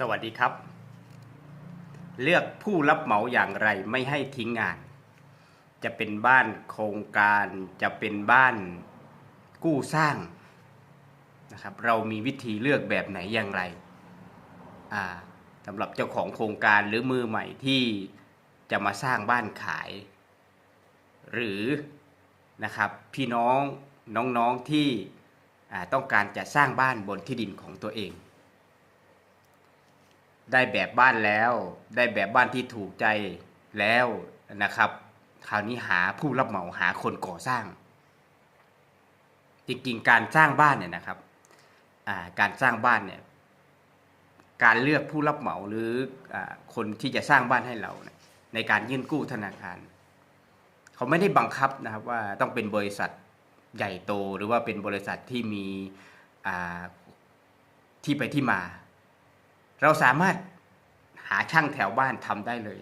สวัสดีครับ เลือกผู้รับเหมาอย่างไรไม่ให้ทิ้งงาน จะเป็นบ้านโครงการจะเป็นบ้านกู้สร้างนะครับ เรามีวิธีเลือกแบบไหนอย่างไรสำหรับเจ้าของโครงการหรือมือใหม่ที่จะมาสร้างบ้านขาย หรือนะครับพี่น้องน้องๆที่ต้องการจะสร้างบ้านบนที่ดินของตัวเอง ได้แบบบ้านแล้ว ได้แบบบ้านที่ถูกใจแล้วนะครับ คราวนี้หาผู้รับเหมาหาคนก่อสร้าง จริงๆการสร้างบ้านเนี่ยนะครับาการสร้างบ้านเนี่ยการเลือกผู้รับเหมาหรืออคนที่จะสร้างบ้านให้เราเนในการยื่นกู้ธนาคาร เขาไม่ได้บังคับนะครับว่าต้องเป็นบริษัทใหญ่โตหรือว่าเป็นบริษัทที่มีที่ไปที่มา เราสามารถหาช่างแถวบ้านทำได้เลย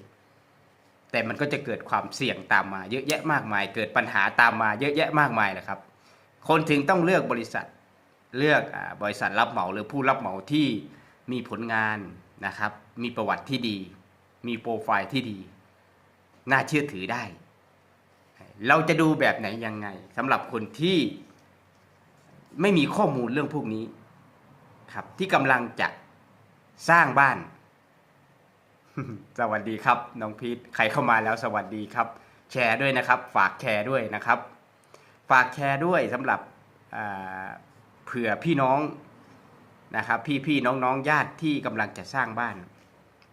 แต่มันก็จะเกิดความเสี่ยงตามมา เยอะแยะมากมาย เกิดปัญหาตามมา เยอะแยะมากมายแหละครับ คนถึงต้องเลือกบริษัทเลือกอบริษัทรับเหมาหรือผู้รับเหมาที่มีผลงานนะครับ มีประวัติที่ดี มีโปรไฟล์ที่ดี น่าเชื่อถือได้ เราจะดูแบบไหนยังไงสำหรับคนที่ไม่มีข้อมูลเรื่องพวกนี้ครับที่กำลังจะ สร้างบ้าน สวัสดีครับ น้องพีทใครเข้ามาแล้วสวัสดีครับ แชร์ด้วยนะครับ ฝากแชร์ด้วยนะครับ ฝากแชร์ด้วยสำหรับเผื่อพี่น้องนะครับ พี่พี่น้องน้องญาติที่กำลังจะสร้างบ้าน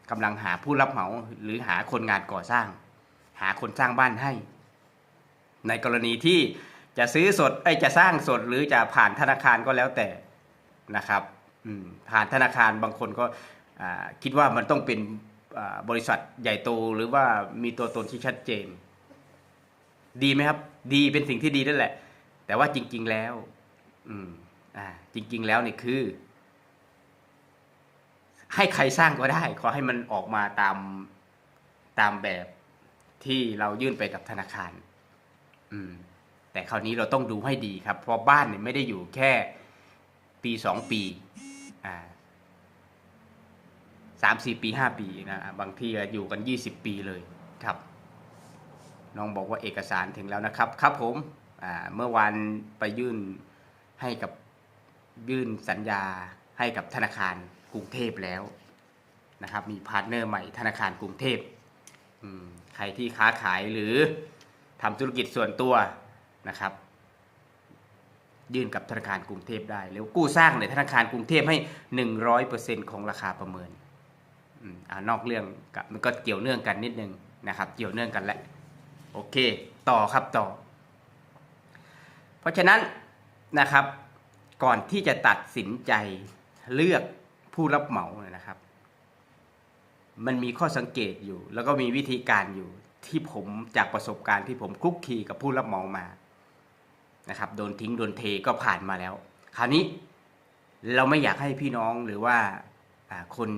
กำลังหาผู้รับเหมาหรือหาคนงานก่อสร้าง หาคนสร้างบ้านให้ ในกรณีที่จะซื้อสดไอจะสร้างสดหรือจะผ่านธนาคารก็แล้วแต่นะครับ ผ่านธนาคารบางคนก็คิดว่ามันต้องเป็นบริษัทใหญ่โตหรือว่ามีตัวตนที่ชัดเจน ดีไหมครับ ดีเป็นสิ่งที่ดีนั่นแหละ แต่ว่าจริง ๆแล้ว อืม อ่า จริง ๆ แล้วนี่คือ ให้ใครสร้างก็ได้ ขอให้มันออกมาตามตามแบบที่เรายื่นไปกับธนาคาร อืม แต่คราวนี้เราต้องดูให้ดีครับ เพราะบ้านเนี่ยไม่ได้อยู่แค่ ปีสองปี สามสี่ปีห้าปีนะบางทีอยู่กันยี่สิบปีเลยครับ น้องบอกว่าเอกสารถึงแล้วนะครับ ครับผมเมื่อวานไปยื่นให้กับยื่นสัญญาให้กับธนาคารกรุงเทพแล้วนะครับ มีพาร์ทเนอร์ใหม่ธนาคารกรุงเทพใครที่ค้าขายหรือทำธุรกิจส่วนตัวนะครับ ยื่นกับธนาคารกรุงเทพได้แล้วกู้สร้างเนี่ยธนาคารกรุงเทพให้ 100%ของราคาประเมินอ่านอกเรื่องกับมันก็เกี่ยวเนื่องกันนิดนึงนะครับ เกี่ยวเนื่องกันแหละโอเค ต่อครับต่อ เพราะฉะนั้นนะครับ ก่อนที่จะตัดสินใจเลือกผู้รับเหมาเนี่ยนะครับ มันมีข้อสังเกตอยู่ แล้วก็มีวิธีการอยู่ที่ผมจากประสบการณ์ที่ผมคลุกคลีกับผู้รับเหมามา นะครับโดนทิ้งโดนเทก็ผ่านมาแล้ว คราวนี้เราไม่อยากให้พี่น้องหรือว่าคน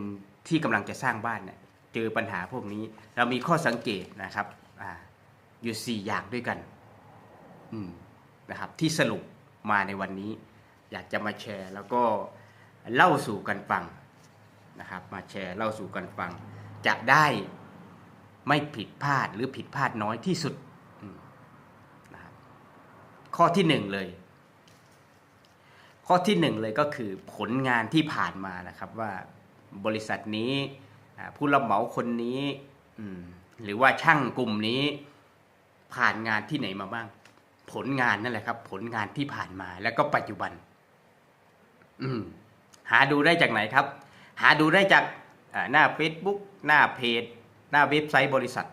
ที่กำลังจะสร้างบ้านเนี่ยเจอปัญหาพวกนี้ เรามีข้อสังเกตนะครับออยู่ 4 อย่างด้วยกันนะครับ ที่สรุปมาในวันนี้ อยากจะมาแชร์ แล้วก็เล่าสู่กันฟังนะครับ มาแชร์เล่าสู่กันฟัง จะได้ไม่ผิดพลาดหรือผิดพลาดน้อยที่สุด ข้อที่หนึ่งเลย ข้อที่หนึ่งเลยก็คือผลงานที่ผ่านมานะครับว่าบริษัทนี้ผู้รับเหมาคนนี้หรือว่าช่างกลุ่มนี้ผ่านงานที่ไหนมาบ้าง ผลงานนั่นแหละครับ ผลงานที่ผ่านมาแล้วก็ปัจจุบันหาดูได้จากไหนครับ หาดูได้จากหน้า Facebook หน้าเพจ หน้าเว็บไซต์บริษัท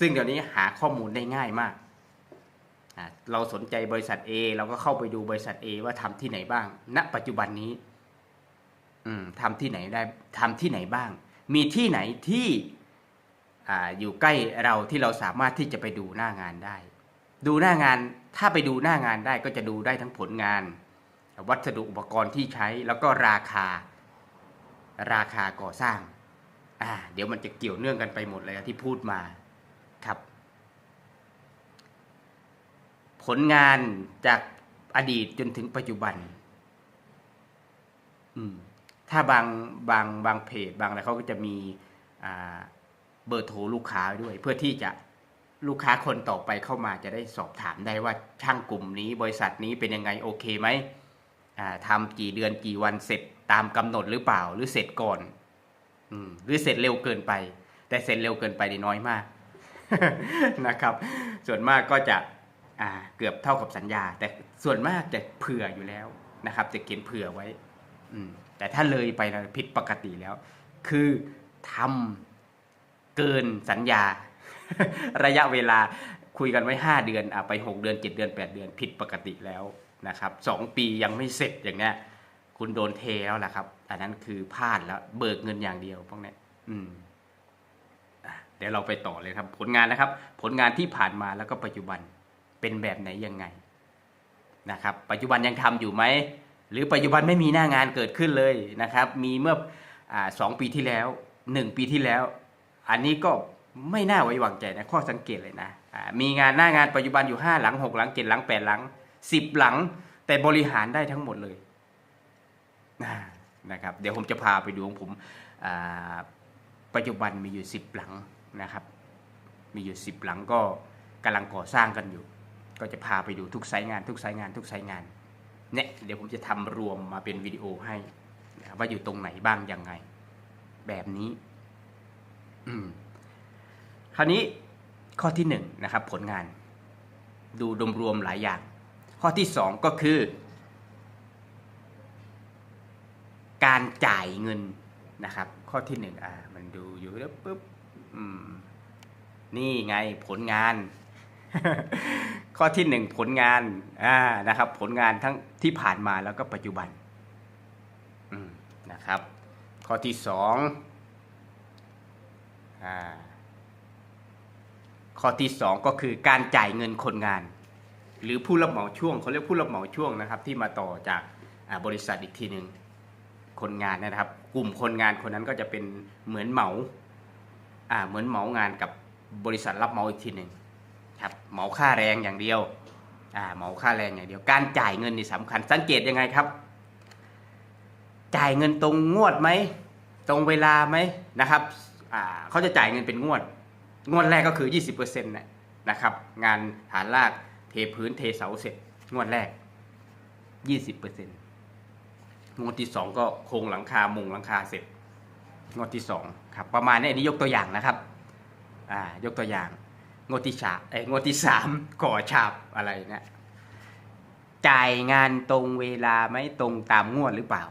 ซึ่งเดี๋ยวนี้หาข้อมูลได้ง่ายมาก เราสนใจบริษัท A เราก็เข้าไปดูบริษัท A ว่าทำที่ไหนบ้าง ณ ปัจจุบันนี้ อืมทำที่ไหนได้ทำที่ไหนบ้าง มีที่ไหนที่อ่าอยู่ใกล้เราที่เราสามารถที่จะไปดูหน้างานได้ ดูหน้างานถ้าไปดูหน้างานได้ก็จะดูได้ทั้งผลงาน วัสดุอุปกรณ์ที่ใช้แล้วก็ราคา ราคาก่อสร้างอ่าเดี๋ยวมันจะเกี่ยวเนื่องกันไปหมดเลยที่พูดมาครับ ผลงานจากอดีตจนถึงปัจจุบัน ถ้าบางบางบางเพจบางอะไรเขาก็จะมีเบอร์โทรลูกค้าด้วย เพื่อที่จะลูกค้าคนต่อไปเข้ามาจะได้สอบถามได้ว่าช่างกลุ่มนี้ บริษัทนี้เป็นยังไงโอเคไหมทำกี่เดือนกี่วันเสร็จตามกำหนดหรือเปล่า หรือเสร็จก่อนอหรือเสร็จเร็วเกินไป แต่เสร็จเร็วเกินไปนี่น้อยมากนะครับ ส่วนมากก็จะ เกือบเท่ากับสัญญา แต่ส่วนมากจะเผื่ออยู่แล้วนะครับ จะเขียนเผื่อไว้อืมแต่ถ้าเลยไปนะผิดปกติแล้ว คือทำเกินสัญญา ระยะเวลาคุยกันไว้ 5 เดือนอไป 6 เดือน 7 เดือน 8 เดือน ผิดปกติแล้วนะครับสองปียังไม่เสร็จอย่างเนี้ยคุณโดนเทแล้วล่ะครับ อันนั้นคือพลาดแล้ว เบิกเงินอย่างเดียวพวกนี้อืมเดี๋ยวเราไปต่อเลยครับ ผลงานนะครับ ผลงานที่ผ่านมาแล้วก็ปัจจุบัน เป็นแบบไหนยังไงนะครับ ปัจจุบันยังทำอยู่ไหมหรือปัจจุบันไม่มีหน้างานเกิดขึ้นเลยนะครับ มีเมื่ออสองปีที่แล้วหนึ่งปีที่แล้ว อันนี้ก็ไม่น่าไว้วางใจนะข้อสังเกตเลยนะมีงานหน้างานปัจจุบันอยู่ห้าหลังหกหลังเจ็ดหลังแปดหลังสิบหลัง แต่บริหารได้ทั้งหมดเลยนะครับ เดี๋ยวผมจะพาไปดูของผมปัจจุบันมีอยู่สิบหลังนะครับ มีอยู่สิบหลังก็กำลังก่อสร้างกันอยู่ ก็จะพาไปดูทุกไซต์งาน ทุกไซต์งานทุกไซต์งานเนี่ยเดี๋ยวผมจะทำรวมมาเป็นวิดีโอให้ว่าอยู่ตรงไหนบ้างยังไง แบบนี้คราวนี้ข้อที่หนึ่งนะครับ ผลงาน ดูดมรวมหลายอย่าง ข้อที่สองก็คือ การจ่ายเงินนะครับ ข้อที่หนึ่งอ่า มันดูอยู่แล้วปุ๊บอืมนี่ไงผลงาน ข้อที่หนึ่งผลงานอ่านะครับ ผลงานทั้งที่ผ่านมาแล้วก็ปัจจุบันนะครับ ข้อที่สองอ่าข้อที่สองก็คือการจ่ายเงินคนงาน หรือผู้รับเหมาช่วงเขาเรียกผู้รับเหมาช่วงนะครับ ที่มาต่อจากบริษัทอีกทีหนึ่งคนงานนะครับ กลุ่มคนงานคนนั้นก็จะเป็นเหมือนเหมาอ่าเหมือนเหมางานกับบริษัทรับเหมาอีกทีหนึ่ง ครับเหมาค่าแรงอย่างเดียวอ่าเหมาค่าแรงอย่างเดียว การจ่ายเงินนี่สำคัญ สังเกตยังไงครับ จ่ายเงินตรงงวดไหมตรงเวลาไหมนะครับอ่าเขาจะจ่ายเงินเป็นงวด งวดแรกก็คือ 20%นะนะครับ งานฐานรากเทพื้นเทเสาเสร็จ งวดแรก 20%งวดที่สองก็โครงหลังคามุงหลังคาเสร็จ งวดที่สองครับประมาณนี้อันนี้ยกตัวอย่างนะครับอ่ายกตัวอย่าง งวดที่สามไอ้งวดที่สามก่อฉาบอะไรเนี่ยจ่ายงานตรงเวลาไหมตรงตามงวดหรือเปล่า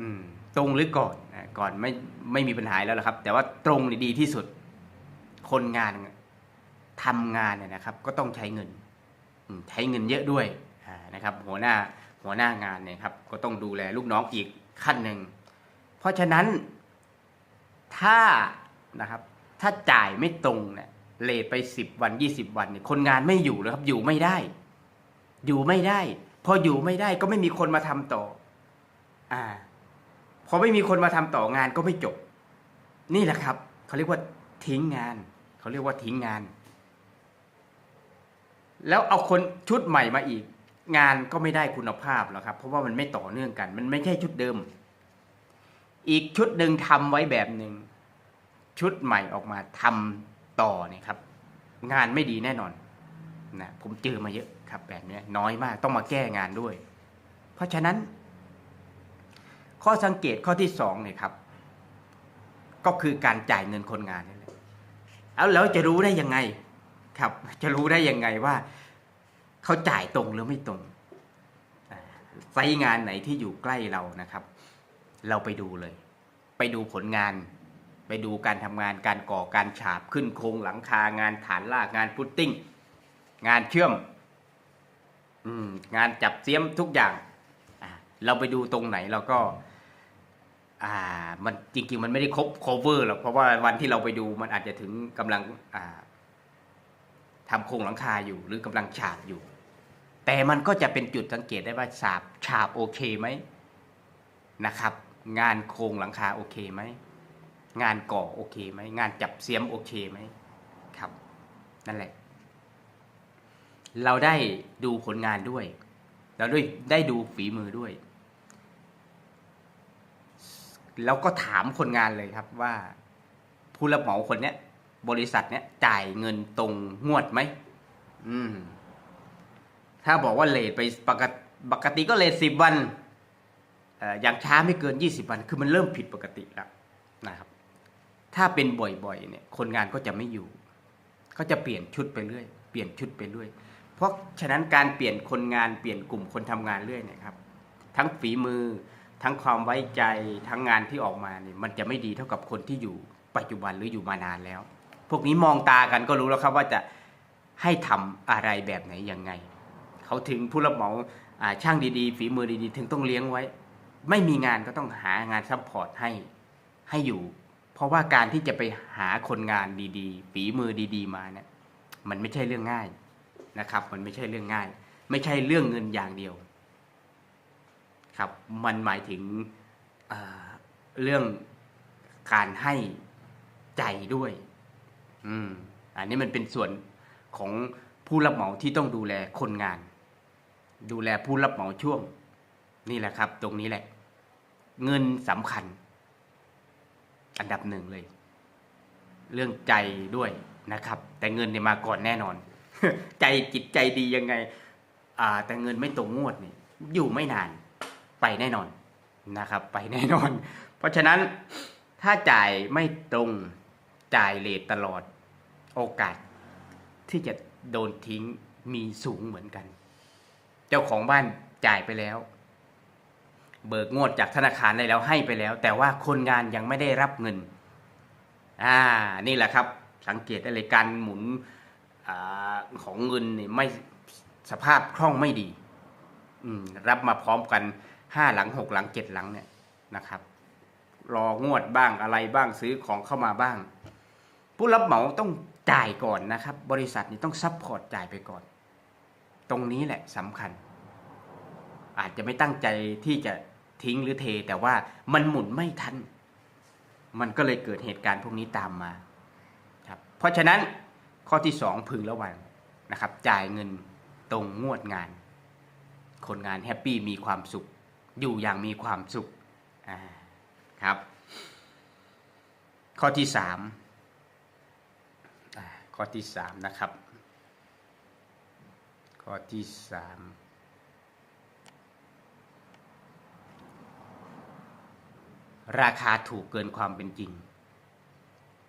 อืม ตรงหรือก่อนก่อนไม่ไม่มีปัญหาแล้วละครับ แต่ว่าตรงนี่ดีที่สุด คนงานทำงานเนี่ยนะครับ ก็ต้องใช้เงินใช้เงินเยอะด้วยนะครับ หัวหน้าหัวหน้างานเนี่ยครับ ก็ต้องดูแลลูกน้องอีกขั้นหนึ่งเพราะฉะนั้นถ้านะครับ ถ้าจ่ายไม่ตรงเนี่ย เลทไปสิบวันยี่สิบวันเนี่ยคนงานไม่อยู่เลยครับ อยู่ไม่ได้ อยู่ไม่ได้ พออยู่ไม่ได้ก็ไม่มีคนมาทำต่อ อ่า พอไม่มีคนมาทำต่องานก็ไม่จบ นี่แหละครับเขาเรียกว่าทิ้งงานเขาเรียกว่าทิ้งงาน แล้วเอาคนชุดใหม่มาอีก งานก็ไม่ได้คุณภาพแล้วครับ เพราะว่ามันไม่ต่อเนื่องกัน มันไม่ใช่ชุดเดิม อีกชุดหนึ่งทำไว้แบบหนึ่งชุดใหม่ออกมาทำ ต่อเนี่ยครับ งานไม่ดีแน่นอนนะผมเจอมาเยอะครับแบบนี้น้อยมากต้องมาแก้งานด้วย เพราะฉะนั้น ข้อสังเกตข้อที่สองเนี่ยครับ ก็คือการจ่ายเงินคนงานนี่แหละเอาแล้วจะรู้ได้ยังไงครับ จะรู้ได้ยังไงว่าเขาจ่ายตรงหรือไม่ตรงไซงานไหนที่อยู่ใกล้เรานะครับ เราไปดูเลย ไปดูผลงาน ไปดูการทำงานการก่อการฉาบขึ้นโครงหลังคางานฐานรากงานพุตติ้ง งานเชื่อมอืมงานจับเสียมทุกอย่าง เราไปดูตรงไหนเราก็ อ่า มันจริง ๆ มันไม่ได้ครบ cover หรอกเพราะว่าวันที่เราไปดูมันอาจจะถึงกำลังอ่าทำโครงหลังคาอยู่ หรือกำลังฉาบอยู่ แต่มันก็จะเป็นจุดสังเกตได้ว่าฉาบฉาบโอเคไหมนะครับ งานโครงหลังคาโอเคไหม งานก่อโอเคไหมงานจับเสียมโอเคไหมครับ นั่นแหละ เราได้ดูผลงานด้วย เราด้วยได้ดูฝีมือด้วย แล้วก็ถามคนงานเลยครับว่า ผู้รับเหมาคนเนี้ยบริษัทเนี้ยจ่ายเงินตรงงวดไหมอืม ถ้าบอกว่าเลทไปปกติปกติก็เลทสิบวันเอ่ออย่างช้าไม่เกินยี่สิบวัน คือมันเริ่มผิดปกติแล้วนะครับ ถ้าเป็นบ่อยๆเนี่ยคนงานก็จะไม่อยู่ก็จะเปลี่ยนชุดไปเรื่อยเปลี่ยนชุดไปเรื่อย เพราะฉะนั้นการเปลี่ยนคนงานเปลี่ยนกลุ่มคนทำงานเรื่อยเนี่ยครับ ทั้งฝีมือ ทั้งความไว้ใจทั้งงานที่ออกมาเนี่ยมันจะไม่ดีเท่ากับคนที่อยู่ปัจจุบันหรืออยู่มานานแล้ว พวกนี้มองตากันก็รู้แล้วครับว่าจะให้ทำอะไรแบบไหนยังไง เขาถึงผู้รับเหมาอ่าช่างดีๆ ฝีมือดีๆ ถึงต้องเลี้ยงไว้ ไม่มีงานก็ต้องหางานซัพพอร์ตให้ให้อยู่ เพราะว่าการที่จะไปหาคนงานดีๆฝีมือดี ๆ มาเนี่ยมันไม่ใช่เรื่องง่ายนะครับ มันไม่ใช่เรื่องง่าย ไม่ใช่เรื่องเงินอย่างเดียว ครับ มันหมายถึงอ่าเรื่องการให้ใจด้วย อืม อันนี้มันเป็นส่วนของผู้รับเหมาที่ต้องดูแลคนงาน ดูแลผู้รับเหมาช่วง นี่แหละครับ ตรงนี้แหละ เงินสำคัญ อันดับหนึ่งเลย เรื่องใจด้วยนะครับ แต่เงินเนี่ยมาก่อนแน่นอน ใจจิตใจดียังไง อ่า แต่เงินไม่ตรงงวดนี่อยู่ไม่นาน ไปแน่นอนนะครับ ไปแน่นอน เพราะฉะนั้นถ้าจ่ายไม่ตรงจ่ายเลทตลอดโอกาส ที่จะโดนทิ้งมีสูงเหมือนกัน เจ้าของบ้านจ่ายไปแล้ว เบิกงวดจากธนาคารได้แล้วให้ไปแล้ว แต่ว่าคนงานยังไม่ได้รับเงินอ่านี่แหละครับสังเกตได้เลยการหมุนอของเงินนี่ไม่สภาพคล่องไม่ดีอืรับมาพร้อมกันห้าหลังหกหลังเจ็ดหลังเนี่ยนะครับ รองวดบ้างอะไรบ้างซื้อของเข้ามาบ้าง ผู้รับเหมาต้องจ่ายก่อนนะครับ บริษัทนี้ต้องซัพพอร์ตจ่ายไปก่อน ตรงนี้แหละสำคัญ อาจจะไม่ตั้งใจที่จะ ทิ้งหรือเท แต่ว่ามันหมุนไม่ทัน มันก็เลยเกิดเหตุการณ์พวกนี้ตามมาครับเพราะฉะนั้นข้อที่สองพึงระวังนะครับ จ่ายเงินตรงงวดงาน คนงานแฮปปี้มีความสุข อยู่อย่างมีความสุขครับ ข้อที่สามข้อที่สามนะครับ ข้อที่สาม ราคาถูกเกินความเป็นจริง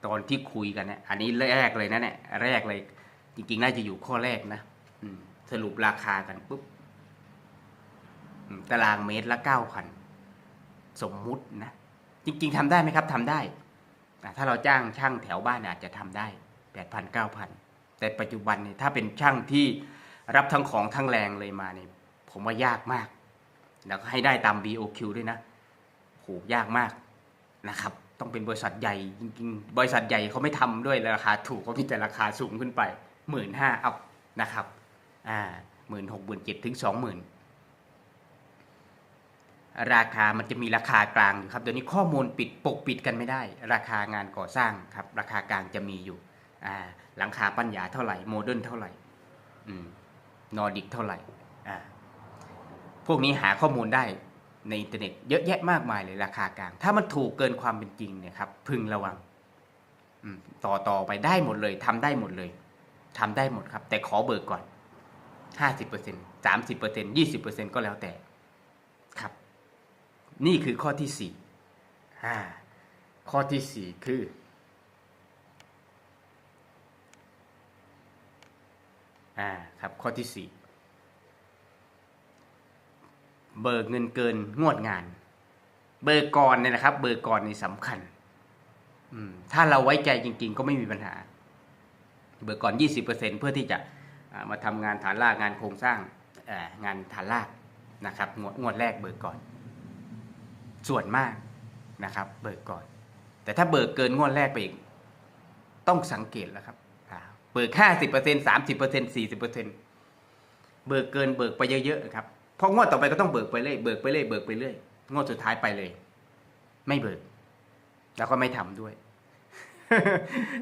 ตอนที่คุยกันเนี่ยอันนี้แรกเลยนะเนี่ยแรกเลย จริง ๆ น่าจะอยู่ข้อแรกนะสรุปราคากันปุ๊บตารางเมตรละเก้าพันสมมุตินะจริง ๆทำได้ไหมครับทำได้ถ้าเราจ้างช่างแถวบ้านอาจจะทำได้แปดพันเก้าพันแต่ปัจจุบันเนี่ยถ้าเป็นช่างที่รับทั้งของทั้งแรงเลยมาเนี่ยผมว่ายากมาก แล้วก็ให้ได้ตาม BOQ ด้วยนะ หยากมากนะครับ ต้องเป็นบริษัทใหญ่จริงๆ บริษัทใหญ่เขาไม่ทำด้วยราคาถูกเขามีแต่ราคาสูงขึ้นไปหมื่นห้าอัพนะครับอ่าหมื่นหกหมื่นเจ็ดถึงสองหมื่นราคามันจะมีราคากลางครับเดี๋ยวนี้ข้อมูลปิดปกปิดกันไม่ได้ ราคางานก่อสร้างครับ ราคากลางจะมีอยู่อ่าหลังคาปัญญาเท่าไหร่โมเดิร์นเท่าไหร่อืมนอร์ดิกเท่าไหร่อ่าพวกนี้หาข้อมูลได้ ในอินเทอร์เน็ตเยอะแยะมากมายเลยราคากลาง ถ้ามันถูกเกินความเป็นจริงเนี่ยครับพึงระวังต่อต่อไปได้หมดเลยทำได้หมดเลยทำได้หมดครับ แต่ขอเบิกก่อนห้าสิบเปอร์เซ็นสามสิบเปอร์เซ็นยี่สิบเปอร์เซ็นก็แล้วแต่ครับ นี่คือข้อที่สี่อ่าข้อที่สี่คืออ่าครับข้อที่สี่ เบิกเงินเกินงวดงาน เบิกก่อนเนี่ยนะครับ เบิกก่อนนี่สำคัญถ้าเราไว้ใจจริง ๆ ก็ไม่มีปัญหา เบิกก่อน 20%เพื่อที่จะมาทำงานฐานรากงานโครงสร้างงานฐานรากนะครับงวดงวดแรกเบิกก่อน ส่วนมากนะครับ เบิกก่อน แต่ถ้าเบิกเกินงวดแรกไปอีกต้องสังเกตแล้วครับอ่าเบิก 50% 30% 40%เบิกเกินเบิกไปเยอะๆครับ พราะงวดต่อไปก็ต้องเบิกไปเรื่อยเบิกไปเรื่อยเบิกไปเรื่อยงวดสุดท้ายไปเลย ไม่เบิก แล้วก็ไม่ทำด้วย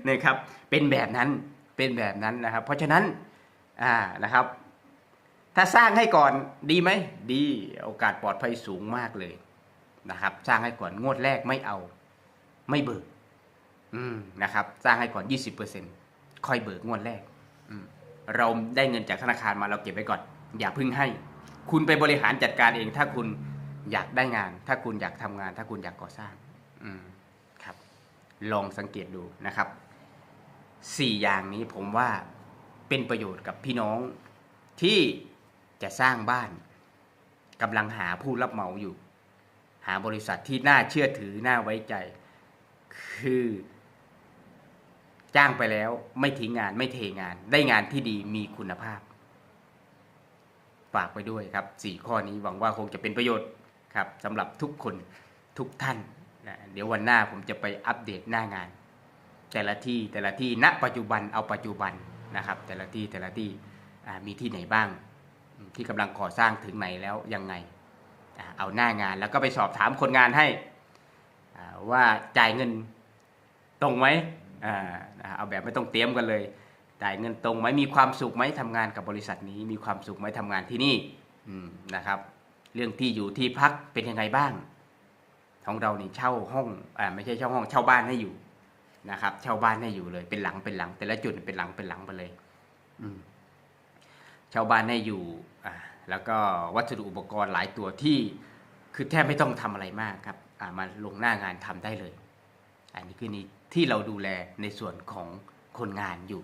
เนี่ยครับ เป็นแบบนั้นเป็นแบบนั้นนะครับ เพราะฉะนั้นอ่านะครับ ถ้าสร้างให้ก่อนดีไหมดีโอกาสปลอดภัยสูงมากเลยนะครับ สร้างให้ก่อนงวดแรกไม่เอา ไม่เบิก อืมนะครับ สร้างให้ก่อน20%ค่อยเบิกงวดแรกอืมเราได้เงินจากธนาคารมาเราเก็บไว้ก่อน อย่าพึ่งให้ คุณไปบริหารจัดการเอง ถ้าคุณอยากได้งาน ถ้าคุณอยากทำงาน ถ้าคุณอยากก่อสร้างอืมครับ ลองสังเกตดูนะครับสี่อย่างนี้ผมว่าเป็นประโยชน์กับพี่น้องที่จะสร้างบ้านกำลังหาผู้รับเหมาอยู่ หาบริษัทที่น่าเชื่อถือน่าไว้ใจ คือ จ้างไปแล้วไม่ทิ้งงานไม่เทงาน ได้งานที่ดีมีคุณภาพ ฝากไปด้วยครับสี่ข้อนี้หวังว่าคงจะเป็นประโยชน์ครับสำหรับทุกคนทุกท่านนะเดี๋ยววันหน้าผมจะไปอัปเดตหน้างาน แต่ละที่แต่ละที่ณปัจจุบันเอาปัจจุบันนะครับ แต่ละที่แต่ละที่มีที่ไหนบ้าง ที่กำลังก่อสร้างถึงไหนแล้วยังไง เอาหน้างานแล้วก็ไปสอบถามคนงานให้ว่าจ่ายเงินตรงไหมเอาแบบไม่ต้องเตรียมกันเลย จ่ายเงินตรงไหมมีความสุขไหมทำงานกับบริษัทนี้ มีความสุขไหมทำงานที่นี่นะครับ เรื่องที่อยู่ที่พักเป็นยังไงบ้าง ของเรานี่เช่าห้องอ่าไม่ใช่เช่าห้องเช่าบ้านให้อยู่นะครับ เช่าบ้านให้อยู่เลย เป็นหลังเป็นหลัง แต่ละจุดเป็นหลังเป็นหลังไปเลย อืเช่าบ้านให้อยู่อ่าแล้วก็วัสดุอุปกรณ์หลายตัวที่ คือแทบไม่ต้องทำอะไรมากครับอ่ามาลงหน้างานทำได้เลย อันนี้คือนี่ที่เราดูแลในส่วนของคนงานอยู่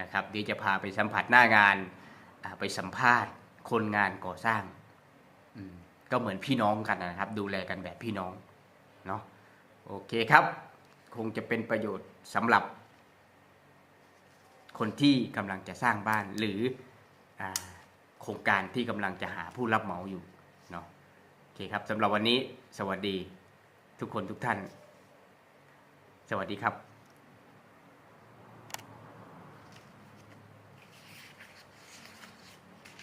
นะครับเดี๋ยวจะพาไปสัมผัสหน้างานไปสัมภาษณ์คนงานก่อสร้างก็เหมือนพี่น้องกันนะครับ ดูแลกันแบบพี่น้องเนาะโอเคครับ คงจะเป็นประโยชน์สำหรับ คนที่กำลังจะสร้างบ้านหรืออโครงการที่กำลังจะหาผู้รับเหมาอยู่เนาะโอเคครับสำหรับวันนี้สวัสดีทุกคนทุกท่าน สวัสดีครับ